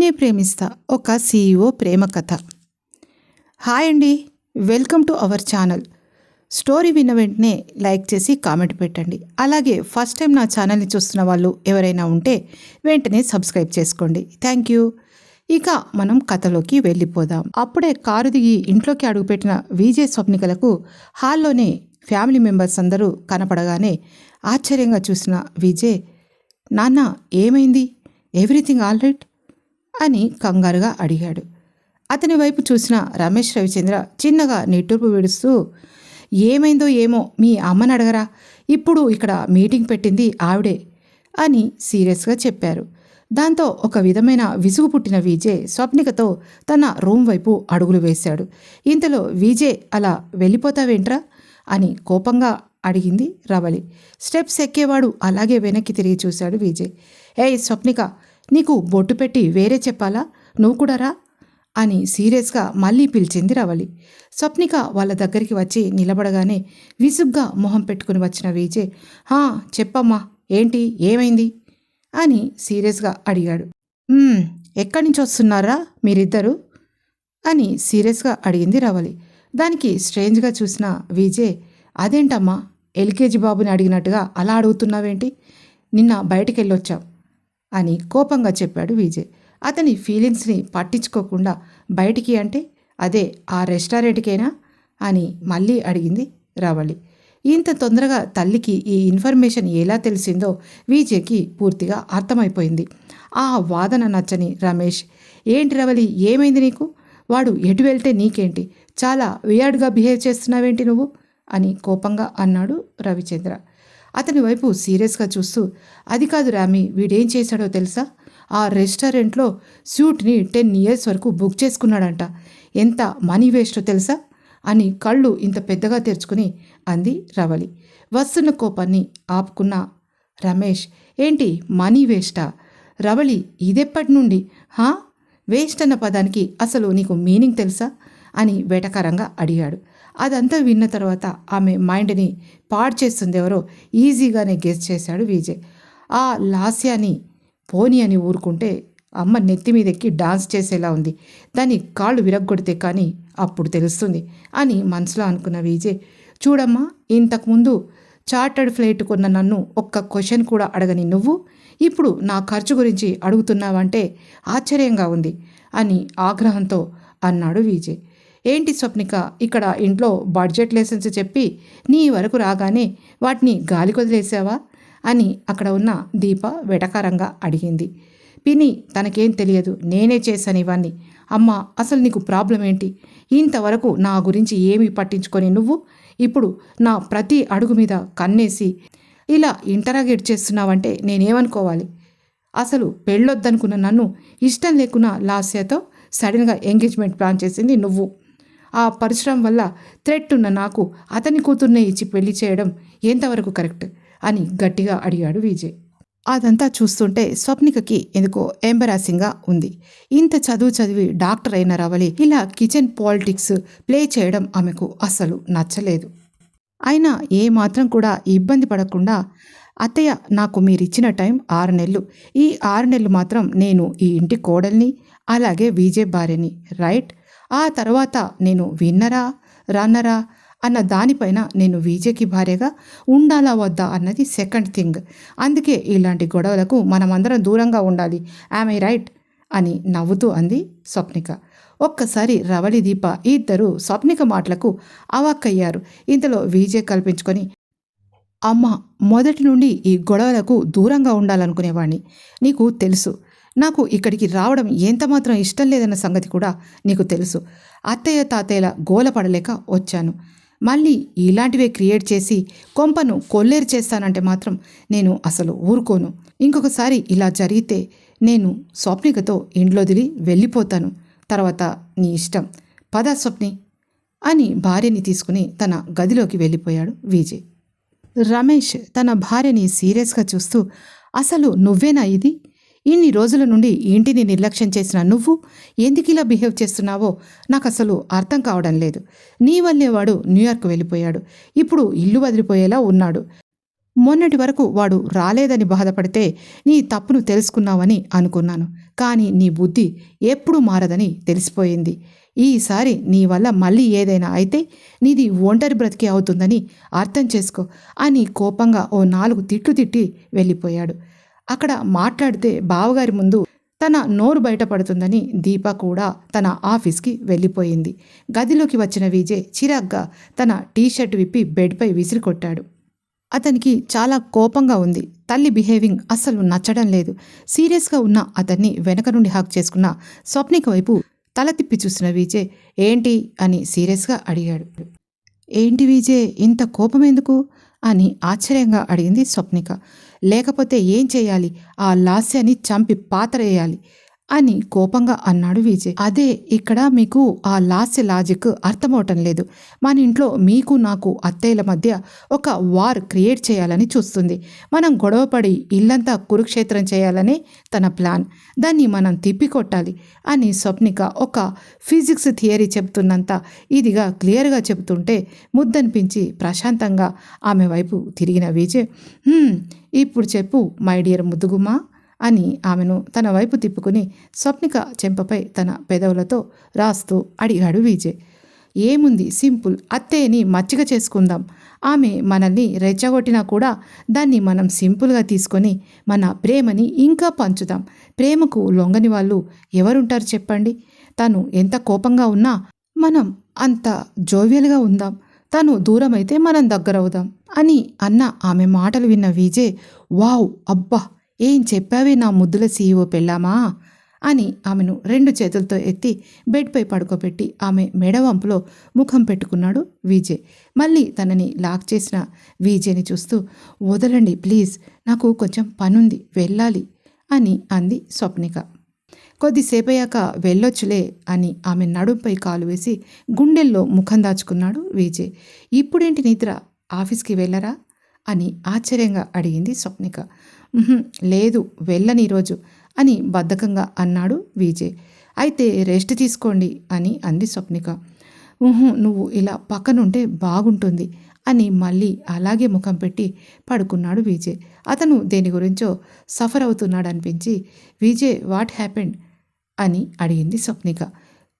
నిన్నే ప్రేమిస్తా. ఒక సీఈఓ ప్రేమ కథ. హాయ్ అండి. Welcome to our channel. Story విన్న వెంటనే లైక్ చేసి కామెంట్ పెట్టండి. అలాగే ఫస్ట్ టైం నా ఛానల్ని చూస్తున్న వాళ్ళు ఎవరైనా ఉంటే వెంటనే సబ్స్క్రైబ్ చేసుకోండి. Thank you. ఇక మనం కథలోకి వెళ్ళిపోదాం. అప్పుడే కారు దిగి ఇంట్లోకి అడుగుపెట్టిన విజయ్ స్వప్నికలకు హాల్లోనే ఫ్యామిలీ మెంబర్స్ అందరూ కనపడగానే ఆశ్చర్యంగా చూసిన విజయ్ నాన్న ఏమైంది? Everything all right? అని కంగారుగా అడిగాడు. అతని వైపు చూసిన రమేష్ రవిచంద్ర చిన్నగా నిట్టూర్పు విడుస్తూ ఏమైందో ఏమో మీ అమ్మని అడగరా. ఇప్పుడు ఇక్కడ మీటింగ్ పెట్టింది ఆవిడే అని సీరియస్గా చెప్పారు. దాంతో ఒక విధమైన విసుగు పుట్టిన విజయ్ స్వప్నికతో తన రూమ్ వైపు అడుగులు వేశాడు. ఇంతలో విజయ్ అలా వెళ్ళిపోతావేంట్రా? అని కోపంగా అడిగింది రవలి స్టెప్స్ ఎక్కేవాడు అలాగే వెనక్కి తిరిగి చూశాడు విజయ్. ఏయ్ స్వప్నిక నీకు బొట్టు పెట్టి వేరే చెప్పాలా? నువ్వు కూడా రా అని సీరియస్గా మళ్ళీ పిలిచింది రవళి. స్వప్నిక వాళ్ళ దగ్గరికి వచ్చి నిలబడగానే విసుగ్గా మొహం పెట్టుకుని వచ్చిన విజయ్ హా చెప్పమ్మా ఏంటి ఏమైంది? అని సీరియస్గా అడిగాడు. ఎక్కడి నుంచి వస్తున్నారా మీరిద్దరు? అని సీరియస్గా అడిగింది రవళి. దానికి స్ట్రేంజ్గా చూసిన విజయ్ అదేంటమ్మా ఎల్కేజీ బాబుని అడిగినట్టుగా అలా అడుగుతున్నావేంటి? నిన్న బయటికి వెళ్ళొచ్చాం అని కోపంగా చెప్పాడు విజయ్. అతని ఫీలింగ్స్ని పట్టించుకోకుండా బయటికి అంటే అదే ఆ రెస్టారెంట్కేనా? అని మళ్ళీ అడిగింది రవళి. ఇంత తొందరగా తల్లికి ఈ ఇన్ఫర్మేషన్ ఎలా తెలిసిందో విజయ్కి పూర్తిగా అర్థమైపోయింది. ఆ వాదన నచ్చని రమేష్ ఏంటి రవలి ఏమైంది నీకు? వాడు ఎటు వెళ్తే నీకేంటి? చాలా వియర్డ్గా బిహేవ్ చేస్తున్నావేంటి నువ్వు? అని కోపంగా అన్నాడు రవిచంద్ర. అతని వైపు సీరియస్గా చూస్తూ అది కాదు రామి వీడేం చేశాడో తెలుసా? ఆ రెస్టారెంట్లో సూట్ని టెన్ ఇయర్స్ వరకు బుక్ చేసుకున్నాడంట. ఎంత మనీ వేస్టో తెలుసా? అని కళ్ళు ఇంత పెద్దగా తెరుచుకుని అంది రవళి. వస్తున్న కోపాన్ని ఆపుకున్న రమేష్ ఏంటి మనీ వేస్టా? రవళి ఇదెప్పటి నుండి? హా? వేస్ట్ అన్న పదానికి అసలు నీకు మీనింగ్ తెలుసా? అని వెటకరంగా అడిగాడు. అదంతా విన్న తర్వాత ఆమె మైండ్ని పాడు చేస్తుంది ఎవరో ఈజీగానే గెస్ చేశాడు విజయ్. ఆ లాస్యాని పోని అని ఊరుకుంటే అమ్మ నెత్తి మీద ఎక్కి డాన్స్ చేసేలా ఉంది. దాని కాళ్ళు విరగ్గొడితే కానీ అప్పుడు తెలుస్తుంది అని మనసులో అనుకున్న విజయ్ చూడమ్మా ఇంతకుముందు చార్టర్డ్ ఫ్లైట్ కొన్న నన్ను ఒక్క క్వశ్చన్ కూడా అడగని నువ్వు? ఇప్పుడు నా ఖర్చు గురించి అడుగుతున్నావంటే ఆశ్చర్యంగా ఉంది అని ఆగ్రహంతో అన్నాడు విజయ్. ఏంటి స్వప్నిక? ఇక్కడ ఇంట్లో బడ్జెట్ లెసన్స్ చెప్పి నీ వరకు రాగానే వాటిని గాలి కొదిలేసావా? అని అక్కడ ఉన్న దీప వెటకారంగా అడిగింది. పిని తనకేం తెలియదు. నేనే చేశాను ఇవన్నీ. అమ్మ అసలు నీకు ప్రాబ్లం ఏంటి? ఇంతవరకు నా గురించి ఏమీ పట్టించుకొని నువ్వు ఇప్పుడు నా ప్రతి అడుగు మీద కన్నేసి ఇలా ఇంటరాగేట్ చేస్తున్నావంటే నేనేమనుకోవాలి? అసలు పెళ్ళొద్దనుకున్న నన్ను ఇష్టం లేకున్నా లాస్యతో సడన్గా ఎంగేజ్మెంట్ ప్లాన్ చేసింది నువ్వు. ఆ పరిశ్రమ వల్ల థ్రెట్ ఉన్న నాకు అతని కూతుర్నే ఇచ్చి పెళ్ళి చేయడం ఎంతవరకు కరెక్ట్? అని గట్టిగా అడిగాడు విజయ్. అదంతా చూస్తుంటే స్వప్నికకి ఎందుకో ఎంబరాసింగ్గా ఉంది. ఇంత చదువు చదివి డాక్టర్ అయిన రవలి ఇలా కిచెన్ పాలిటిక్స్ ప్లే చేయడం ఆమెకు అసలు నచ్చలేదు. అయినా ఏమాత్రం కూడా ఇబ్బంది పడకుండా అత్తయ్య నాకు మీరిచ్చిన టైం ఆరు నెలలు. ఈ ఆరు నెలలు మాత్రం నేను ఈ ఇంటి కోడల్ని అలాగే విజయ్ భార్యని రైట్? ఆ తర్వాత నేను విన్నరా రన్నరా అన్న దానిపైన నేను విజయ్కి భార్యగా ఉండాలా వద్దా అన్నది సెకండ్ థింగ్ అందుకే ఇలాంటి గొడవలకు మనమందరం దూరంగా ఉండాలి. ఐ రైట్ అని నవ్వుతూ అంది స్వప్నిక. ఒక్కసారి రవళి దీప ఇద్దరు స్వప్నిక మాటలకు అవాక్కయ్యారు. ఇంతలో విజయ్ కల్పించుకొని అమ్మ మొదటి నుండి ఈ గొడవలకు దూరంగా ఉండాలనుకునేవాణ్ణి. నీకు తెలుసు నాకు ఇక్కడికి రావడం ఎంతమాత్రం ఇష్టం లేదన్న సంగతి కూడా నీకు తెలుసు. అత్తయ్య తాతయ్యల గోల పడలేక వచ్చాను. మళ్ళీ ఇలాంటివే క్రియేట్ చేసి కొంపను కొల్లేరు చేస్తానంటే మాత్రం నేను అసలు ఊరుకోను. ఇంకొకసారి ఇలా జరిగితే నేను స్వప్నికతో ఇంట్లో దిలి వెళ్ళిపోతాను. తర్వాత నీ ఇష్టం. పద స్వప్ని అని భార్యని తీసుకుని తన గదిలోకి వెళ్ళిపోయాడు విజయ్. రమేష్ తన భార్యని సీరియస్గా చూస్తూ అసలు నువ్వేనా ఇది? ఇన్ని రోజుల నుండి ఇంటిని నిర్లక్ష్యం చేసిన నువ్వు? ఎందుకిలా బిహేవ్ చేస్తున్నావో నాకు అసలు అర్థం కావడం లేదు. నీ వల్లే వాడు న్యూయార్క్ వెళ్ళిపోయాడు. ఇప్పుడు ఇల్లు వదిలిపోయేలా ఉన్నాడు. మొన్నటి వరకు వాడు రాలేదని బాధపడితే నీ తప్పును తెలుసుకున్నావని అనుకున్నాను. కానీ నీ బుద్ధి ఎప్పుడు మారదని తెలిసిపోయింది. ఈసారి నీ వల్ల మళ్ళీ ఏదైనా అయితే నీది ఒంటరి బ్రతికి అవుతుందని అర్థం చేసుకో అని కోపంగా ఓ నాలుగు తిట్లు తిట్టి వెళ్ళిపోయాడు. అక్కడ మాట్లాడితే బావగారి ముందు తన నోరు బయటపడుతుందని దీప కూడా తన ఆఫీస్కి వెళ్ళిపోయింది. గదిలోకి వచ్చిన విజయ్ చిరాగ్గా తన టీషర్ట్ విప్పి బెడ్పై విసిరికొట్టాడు. అతనికి చాలా కోపంగా ఉంది. తల్లి బిహేవింగ్ అస్సలు నచ్చడం లేదు. సీరియస్గా ఉన్న అతన్ని వెనక నుండి హాక్ చేసుకున్న స్వప్నిక వైపు తల తిప్పి చూసిన విజయ్ ఏంటి? అని సీరియస్గా అడిగాడు. ఏంటి విజయ్? ఇంత కోపం ఎందుకు? అని ఆశ్చర్యంగా అడిగింది స్వప్నిక. లేకపోతే ఏం చేయాలి? ఆ లాస్యాన్ని చంపి పాతరేయాలి. అని కోపంగా అన్నాడు విజయ్. అదే ఇక్కడ మీకు ఆ లాస్య లాజిక్ అర్థమవటం లేదు. మన ఇంట్లో మీకు నాకు అత్తయ్యల మధ్య ఒక వార్ క్రియేట్ చేయాలని చూస్తుంది. మనం గొడవపడి ఇల్లంతా కురుక్షేత్రం చేయాలనే తన ప్లాన్. దాన్ని మనం తిప్పికొట్టాలి అని స్వప్నిక ఒక ఫిజిక్స్ థియరీ చెబుతున్నంత ఇదిగా క్లియర్గా చెబుతుంటే ముద్దనిపించి ప్రశాంతంగా ఆమె వైపు తిరిగిన విజయ్ ఇప్పుడు చెప్పు మై డియర్ ముద్దుగుమా అని ఆమెను తన వైపు తిప్పుకుని స్వప్నిక చెంపపై తన పెదవులతో రాస్తూ అడిగాడు విజయ్. ఏముంది సింపుల్ అత్తయ్యని మచ్చిక చేసుకుందాం. ఆమె మనల్ని రెచ్చగొట్టినా కూడా దాన్ని మనం సింపుల్గా తీసుకొని మన ప్రేమని ఇంకా పంచుదాం. ప్రేమకు లొంగని వాళ్ళు ఎవరుంటారు చెప్పండి. తను ఎంత కోపంగా ఉన్నా మనం అంత జోవియల్గా ఉందాం. తను దూరమైతే మనం దగ్గరవుదాం అని అన్న ఆమె మాటలు విన్న విజయ్ వావ్ అబ్బా! ఏం చెప్పావే నా ముద్దుల సీఈఓ పెళ్ళామా? అని ఆమెను రెండు చేతులతో ఎత్తి బెడ్పై పడుకోబెట్టి ఆమె మెడవంపులో ముఖం పెట్టుకున్నాడు విజయ్. మళ్ళీ తనని లాక్ చేసిన విజయ్ని చూస్తూ వదలండి ప్లీజ్ నాకు కొంచెం పనుంది వెళ్ళాలి అని అంది స్వప్నిక. కొద్దిసేపయ్యాక వెళ్ళొచ్చులే అని ఆమె నడుంపై కాలు వేసి గుండెల్లో ముఖం దాచుకున్నాడు విజయ్. ఇప్పుడేంటి నిద్ర? ఆఫీస్కి వెళ్ళరా? అని ఆశ్చర్యంగా అడిగింది స్వప్నిక. లేదు వెళ్ళని ఈరోజు అని బద్ధకంగా అన్నాడు విజయ్. అయితే రెస్ట్ తీసుకోండి అని అంది స్వప్నిక. "ఉహు, నువ్వు ఇలా పక్కనుంటే బాగుంటుంది అని మళ్ళీ అలాగే ముఖం పెట్టి పడుకున్నాడు విజయ్. అతను దేని గురించో సఫర్ అవుతున్నాడు అనిపించి విజయ్ వాట్ హ్యాపెండ్? అని అడిగింది స్వప్నిక.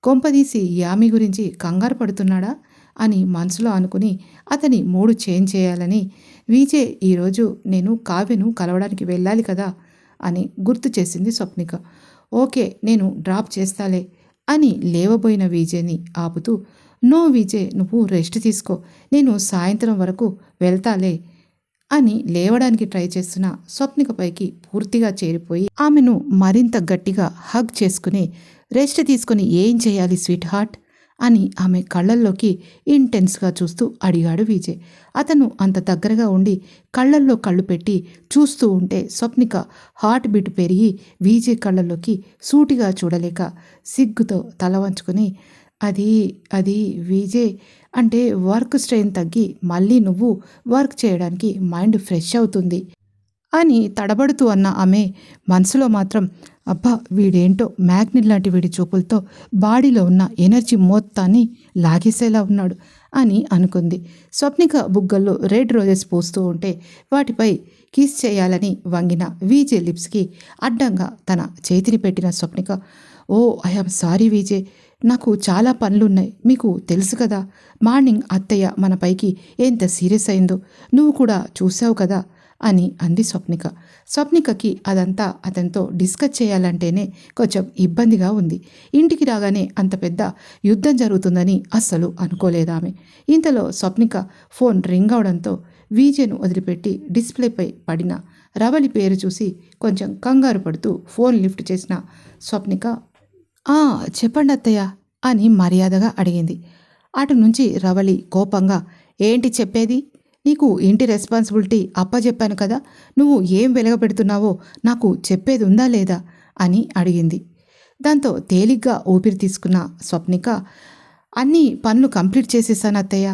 కొంపదీసి యామి గురించి కంగారు పడుతున్నాడా? అని మనసులో అనుకుని అతని మూడు చేంజ్ చేయాలని వీజే ఈరోజు నేను కావ్యను కలవడానికి వెళ్ళాలి కదా అని గుర్తు చేసింది స్వప్నిక. ఓకే నేను డ్రాప్ చేస్తాలే అని లేవబోయిన వీజేని ఆపుతూ నో విజయ్ నువ్వు రెస్ట్ తీసుకో నేను సాయంత్రం వరకు వెళ్తాలే అని లేవడానికి ట్రై చేస్తున్న స్వప్నిక పైకి పూర్తిగా చేరిపోయి ఆమెను మరింత గట్టిగా హగ్ చేసుకుని రెస్ట్ తీసుకుని ఏం చేయాలి స్వీట్ హార్ట్? అని ఆమె కళ్ళల్లోకి ఇంటెన్స్గా చూస్తూ అడిగాడు విజయ్. అతను అంత దగ్గరగా ఉండి కళ్ళల్లో కళ్ళు పెట్టి చూస్తూ ఉంటే స్వప్నిక హార్ట్ బీట్ పెరిగి విజయ్ కళ్ళల్లోకి సూటిగా చూడలేక సిగ్గుతో తల వంచుకొని అది అది విజయ్ అంటే వర్క్ స్ట్రెయిన్ తగ్గి మళ్ళీ నువ్వు వర్క్ చేయడానికి మైండ్ ఫ్రెష్ అవుతుంది. అని తడబడుతూ అన్న ఆమె మనసులో మాత్రం అబ్బా వీడేంటో మ్యాగ్నెట్ లాంటి వీడి చూపులతో బాడీలో ఉన్న ఎనర్జీ మొత్తాన్ని లాగేసేలా ఉన్నాడు అని అనుకుంది. స్వప్నిక బుగ్గల్లో రెడ్ రోజెస్ పూస్తూ ఉంటే వాటిపై కిస్ చేయాలని వంగిన వీజే లిప్స్కి అడ్డంగా తన చేతిని పెట్టిన Swapnika oh I'm sorry Vijay నాకు చాలా పనులున్నాయి మీకు తెలుసు కదా మార్నింగ్ అత్తయ్య మన పైకి ఎంత సీరియస్ అయిందో నువ్వు కూడా చూసావు కదా అని అంది స్వప్నిక. స్వప్నికకి అదంతా అతనితో డిస్కస్ చేయాలంటేనే కొంచెం ఇబ్బందిగా ఉంది. ఇంటికి రాగానే అంత పెద్ద యుద్ధం జరుగుతుందని అస్సలు అనుకోలేదామె. ఇంతలో స్వప్నిక ఫోన్ రింగ్ అవడంతో వీజేను వదిలిపెట్టి డిస్ప్లేపై పడిన రవలి పేరు చూసి కొంచెం కంగారు పడుతూ ఫోన్ లిఫ్ట్ చేసిన స్వప్నిక "ఆ, చెప్పండి అత్తయ్య అని మర్యాదగా అడిగింది. అటు నుంచి రవళి కోపంగా ఏంటి చెప్పేది? నీకు ఇంటి రెస్పాన్సిబిలిటీ? అప్పచెప్పాను కదా నువ్వు ఏం వెలగబెడుతున్నావో నాకు చెప్పేది ఉందా లేదా? అని అడిగింది. దాంతో తేలిగ్గా ఊపిరి తీసుకున్న స్వప్నిక అన్ని పనులు కంప్లీట్ చేసేసాను అత్తయ్య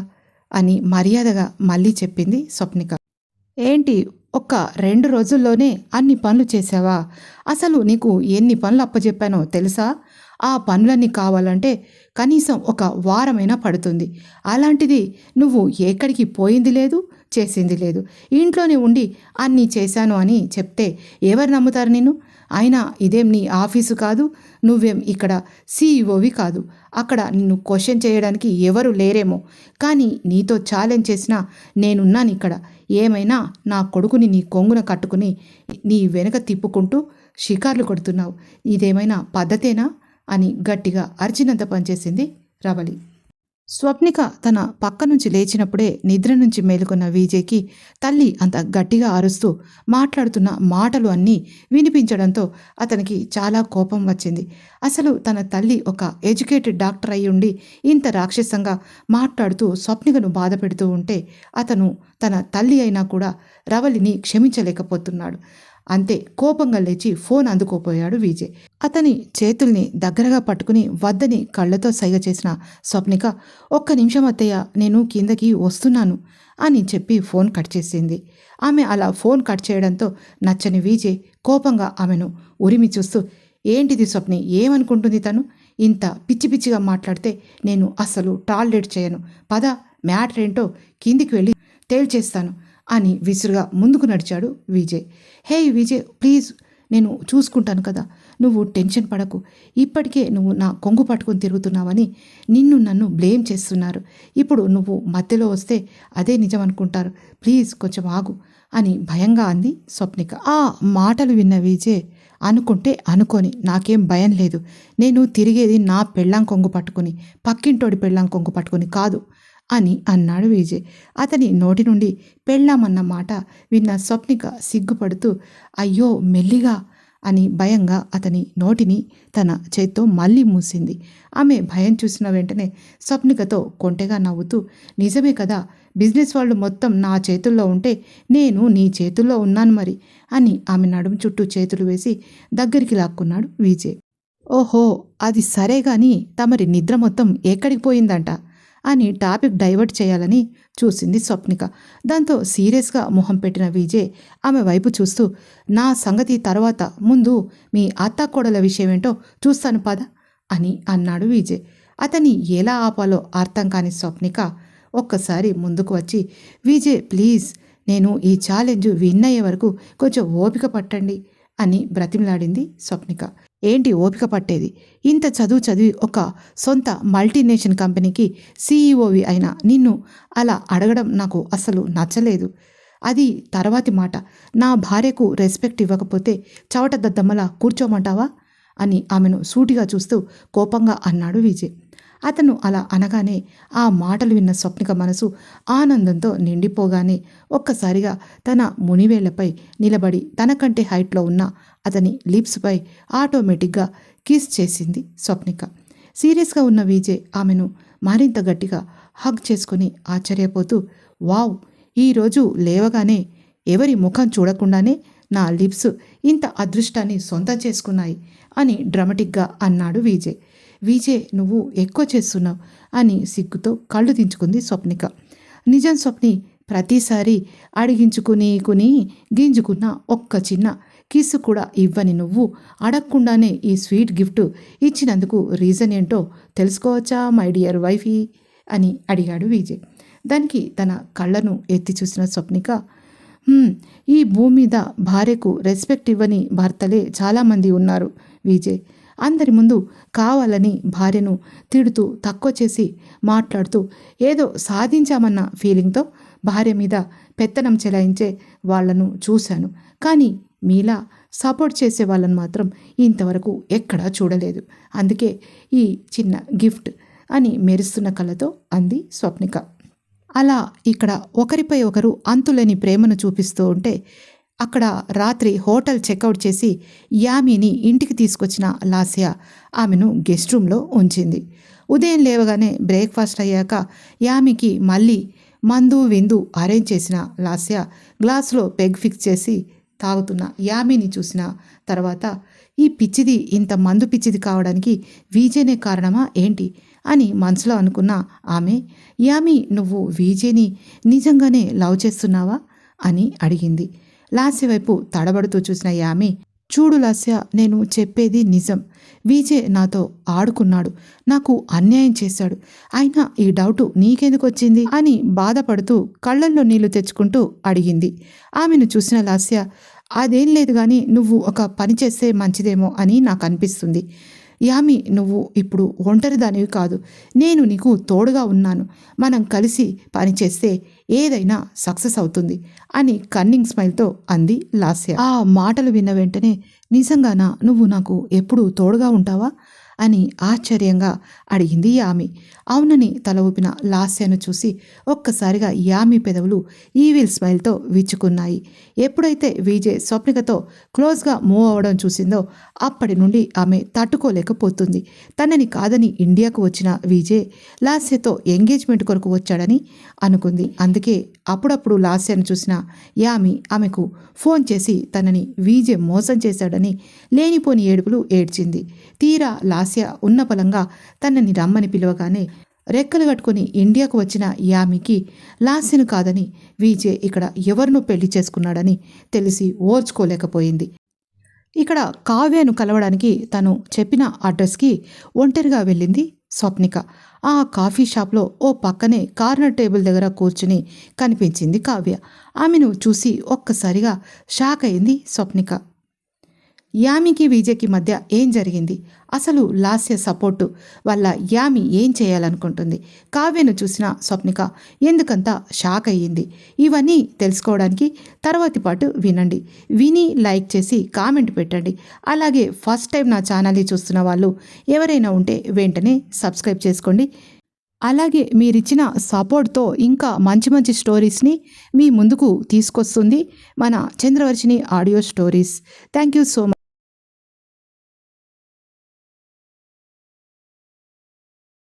అని మర్యాదగా మళ్ళీ చెప్పింది స్వప్నిక. ఏంటి ఒక్క రెండు రోజుల్లోనే అన్ని పనులు చేసావా? అసలు నీకు ఎన్ని పనులు అప్పచెప్పానో తెలుసా? ఆ పనులన్నీ కావాలంటే కనీసం ఒక వారమైనా పడుతుంది. అలాంటిది నువ్వు ఎక్కడికి పోయింది లేదు చేసింది లేదు. ఇంట్లోనే ఉండి అన్నీ చేశాను అని చెప్తే ఎవరు నమ్ముతారు నేను అయినా ఇదేం నీ ఆఫీసు కాదు నువ్వేం ఇక్కడ సీఈఓవి కాదు. అక్కడ నిన్ను క్వశ్చన్ చేయడానికి ఎవరు లేరేమో. కానీ నీతో ఛాలెంజ్ చేసినా నేనున్నాను ఇక్కడ. ఏమైనా నా కొడుకుని నీ కొంగున కట్టుకుని నీ వెనక తిప్పుకుంటూ షికార్లు కొడుతున్నావు. ఇదేమైనా పద్ధతేనా? అని గట్టిగా అరిచినంత పనిచేసింది రవళి. స్వప్నిక తన పక్క నుంచి లేచినప్పుడే నిద్ర నుంచి మేలుకున్న విజయ్కి తల్లి అంత గట్టిగా అరుస్తూ మాట్లాడుతున్న మాటలు అన్నీ వినిపించడంతో అతనికి చాలా కోపం వచ్చింది. అసలు తన తల్లి ఒక ఎడ్యుకేటెడ్ డాక్టర్ అయి ఉండి ఇంత రాక్షసంగా మాట్లాడుతూ స్వప్నికను బాధ పెడుతూ ఉంటే అతను తన తల్లి అయినా కూడా రవలిని క్షమించలేకపోతున్నాడు. అంతే కోపంగా లేచి ఫోన్ అందుకోపోయాడు విజయ్. అతని చేతుల్ని దగ్గరగా పట్టుకుని వద్దని కళ్ళతో సైగ చేసిన స్వప్నిక ఒక్క నిమిషం అత్తయ్య నేను కిందకి వస్తున్నాను అని చెప్పి ఫోన్ కట్ చేసింది. ఆమె అలా ఫోన్ కట్ చేయడంతో నచ్చని విజయ్ కోపంగా ఆమెను ఉరిమి చూస్తూ ఏంటిది స్వప్ని ఏమనుకుంటుంది తను? ఇంత పిచ్చి పిచ్చిగా మాట్లాడితే నేను అసలు టాలరేట్ చేయను. పద మ్యాటర్ ఏంటో కిందికి వెళ్ళి తేల్చేస్తాను. అని విసురుగా ముందుకు నడిచాడు విజయ్. హే విజయ్ ప్లీజ్ నేను చూసుకుంటాను కదా. నువ్వు టెన్షన్ పడకు. ఇప్పటికే నువ్వు నా కొంగు పట్టుకొని తిరుగుతున్నావని నిన్ను నన్ను బ్లేమ్ చేస్తున్నారు. ఇప్పుడు నువ్వు మధ్యలో వస్తే అదే నిజం అనుకుంటారు ప్లీజ్ కొంచెం ఆగు అని భయంగా అంది స్వప్నిక. ఆ మాటలు విన్న విజయ్ అనుకుంటే అనుకొని నాకేం భయం లేదు. నేను తిరిగేది నా పెళ్ళాం కొంగు పట్టుకుని పక్కింటోడి పెళ్ళాం కొంగు పట్టుకుని కాదు. అని అన్నాడు విజయ్. అతని నోటి నుండి పెళ్ళామన్న మాట విన్న స్వప్నిక సిగ్గుపడుతూ అయ్యో మెల్లిగా అని భయంగా అతని నోటిని తన చేత్తో మళ్ళీ మూసింది. ఆమె భయం చూసిన వెంటనే స్వప్నికతో కొంటెగా నవ్వుతూ నిజమే కదా బిజినెస్ వాళ్ళు మొత్తం నా చేతుల్లో ఉంటే నేను నీ చేతుల్లో ఉన్నాను మరి అని ఆమె నడుము చుట్టూ చేతులు వేసి దగ్గరికి లాక్కున్నాడు విజయ్. ఓహో అది సరే గాని తమరి నిద్ర మొత్తం ఎక్కడికి పోయిందంట? అని టాపిక్ డైవర్ట్ చేయాలని చూసింది స్వప్నిక. దాంతో సీరియస్గా మొహం పెట్టిన విజయ్ ఆమె వైపు చూస్తూ నా సంగతి తర్వాత ముందు మీ అత్తాకోడల విషయం ఏంటో చూస్తాను పద అని అన్నాడు విజయ్. అతని ఎలా ఆపాలో అర్థం కాని స్వప్నిక ఒక్కసారి ముందుకు వచ్చి విజయ్ ప్లీజ్ నేను ఈ ఛాలెంజ్ విన్ అయ్యే వరకు కొంచెం ఓపిక పట్టండి అని బ్రతిమలాడింది స్వప్నిక. ఏంటి ఓపిక పట్టేది? ఇంత చదువు చదివి ఒక సొంత మల్టీనేషనల్ కంపెనీకి సీఈఓవి అయిన నిన్ను అలా అడగడం నాకు అసలు నచ్చలేదు. అది తర్వాతి మాట. నా భార్యకు రెస్పెక్ట్ ఇవ్వకపోతే చవట దద్దమ్మలా కూర్చోమంటావా? అని ఆమెను సూటిగా చూస్తూ కోపంగా అన్నాడు విజయ్. అతను అలా అనగానే ఆ మాటలు విన్న స్వప్నిక మనసు ఆనందంతో నిండిపోగానే ఒక్కసారిగా తన మునివేళ్ళపై నిలబడి తనకంటే హైట్లో ఉన్న అతని లిప్స్పై ఆటోమేటిక్గా కిస్ చేసింది స్వప్నిక. సీరియస్గా ఉన్న విజయ్ ఆమెను మరింత గట్టిగా హగ్ చేసుకుని ఆశ్చర్యపోతూ వావ్ ఈరోజు లేవగానే ఎవరి ముఖం చూడకుండానే నా లిప్స్ ఇంత అదృష్టాన్ని సొంతం చేసుకున్నాయి అని డ్రమటిక్గా అన్నాడు విజయ్. విజయ్ నువ్వు ఎక్కువ చేస్తున్నావు అని సిగ్గుతో కళ్ళు దించుకుంది స్వప్నిక. నిజం స్వప్ని ప్రతిసారి అడిగించుకుని కొని గింజుకున్న ఒక్క చిన్న కిస్సు కూడా ఇవ్వని నువ్వు అడగకుండానే ఈ స్వీట్ గిఫ్ట్ ఇచ్చినందుకు రీజన్ ఏంటో తెలుసుకోవచ్చా మై డియర్ వైఫీ? అని అడిగాడు విజయ్. దానికి తన కళ్ళను ఎత్తి చూసిన స్వప్నిక ఈ భూమి మీద భార్యకు రెస్పెక్ట్ ఇవ్వని భర్తలే చాలామంది ఉన్నారు విజయ్ అందరి ముందు కావాలని భార్యను తిడుతూ తక్కువ చేసి మాట్లాడుతూ ఏదో సాధించామన్న ఫీలింగ్తో భార్య మీద పెత్తనం చెలాయించే వాళ్ళను చూశాను. కానీ మీలా సపోర్ట్ చేసే వాళ్ళని మాత్రం ఇంతవరకు ఎక్కడా చూడలేదు. అందుకే ఈ చిన్న గిఫ్ట్ అని మెరుస్తున్న కళ్ళతో అంది స్వప్నిక. అలా ఇక్కడ ఒకరిపై ఒకరు అంతులేని ప్రేమను చూపిస్తూ ఉంటే అక్కడ రాత్రి హోటల్ చెక్అవుట్ చేసి యామిని ఇంటికి తీసుకొచ్చిన లాస్య ఆమెను గెస్ట్ రూమ్లో ఉంచింది. ఉదయం లేవగానే బ్రేక్ఫాస్ట్ అయ్యాక యామికి మళ్ళీ మందు విందు అరేంజ్ చేసిన లాస్య గ్లాసులో పెగ్ ఫిక్స్ చేసి తాగుతున్న యామిని చూసిన తర్వాత ఈ పిచ్చిది ఇంత మందు పిచ్చిది కావడానికి వీజేనే కారణమా ఏంటి? అని మనసులో అనుకున్న ఆమె యామి నువ్వు వీజేని నిజంగానే లవ్ చేస్తున్నావా? అని అడిగింది. లాస్య వైపు తడబడుతూ చూసిన యామి చూడు లాస్య నేను చెప్పేది నిజం. విజయ్ నాతో ఆడుకున్నాడు. నాకు అన్యాయం చేశాడు. అయినా ఈ డౌట్ నీకెందుకు వచ్చింది? అని బాధపడుతూ కళ్ళల్లో నీళ్ళు తెచ్చుకుంటూ అడిగింది. ఆమెను చూసిన లాస్య అదేం లేదు కానీ నువ్వు ఒక పని చేస్తే మంచిదేమో అని నాకు అనిపిస్తుంది. యామి నువ్వు ఇప్పుడు ఒంటరిదానివి కాదు. నేను నీకు తోడుగా ఉన్నాను. మనం కలిసి పనిచేస్తే ఏదైనా సక్సెస్ అవుతుంది అని కన్నింగ్ స్మైల్తో అంది లాస్య. ఆ మాటలు విన్న వెంటనే నిజంగానా? నువ్వు నాకు ఎప్పుడు తోడుగా ఉంటావా? అని ఆశ్చర్యంగా అడిగింది యామి. అవునని తల ఊపిన లాస్యను చూసి ఒక్కసారిగా యామి పెదవులు ఈవిల్ స్మైల్తో విచ్చుకున్నాయి. ఎప్పుడైతే విజయ్ స్వప్నికతో క్లోజ్గా మూవ్ అవ్వడం చూసిందో అప్పటి నుండి ఆమె తట్టుకోలేకపోతుంది. తనని కాదని ఇండియాకు వచ్చిన విజయ్ లాస్యతో ఎంగేజ్మెంట్ కొరకు వచ్చాడని అనుకుంది. అందుకే అప్పుడప్పుడు లాస్యను చూసిన యామి ఆమెకు ఫోన్ చేసి తనని వీజే మోసం చేశాడని లేనిపోని ఏడుపులు ఏడ్చింది. తీరా లాస్య ఉన్న బలంగా తనని రమ్మని పిలవగానే రెక్కలు కట్టుకుని ఇండియాకు వచ్చిన యామికి లాస్యను కాదని వీజే ఇక్కడ ఎవరినూ పెళ్ళి చేసుకున్నాడని తెలిసి ఓర్చుకోలేకపోయింది. ఇక్కడ కావ్యను కలవడానికి తను చెప్పిన అడ్రస్కి ఒంటరిగా వెళ్ళింది స్వప్నిక. ఆ కాఫీ షాప్లో ఓ పక్కనే కార్నర్ టేబుల్ దగ్గర కూర్చుని కనిపించింది కావ్య. ఆమెను చూసి ఒక్కసారిగా షాక్ అయింది స్వప్నిక. యామికి విజయ్కి మధ్య ఏం జరిగింది? అసలు లాస్య సపోర్టు వల్ల యామి ఏం చేయాలనుకుంటుంది? కావ్యను చూసిన స్వప్నిక ఎందుకంత షాక్ అయ్యింది? ఇవన్నీ తెలుసుకోవడానికి తర్వాతి పాటు వినండి. విని లైక్ చేసి కామెంట్ పెట్టండి. అలాగే ఫస్ట్ టైం నా ఛానల్ని చూస్తున్న వాళ్ళు ఎవరైనా ఉంటే వెంటనే సబ్స్క్రైబ్ చేసుకోండి. అలాగే మీరిచ్చిన సపోర్ట్తో ఇంకా మంచి మంచి స్టోరీస్ని మీ ముందుకు తీసుకొస్తుంది మన Chandravarshini audio stories. Thank you so much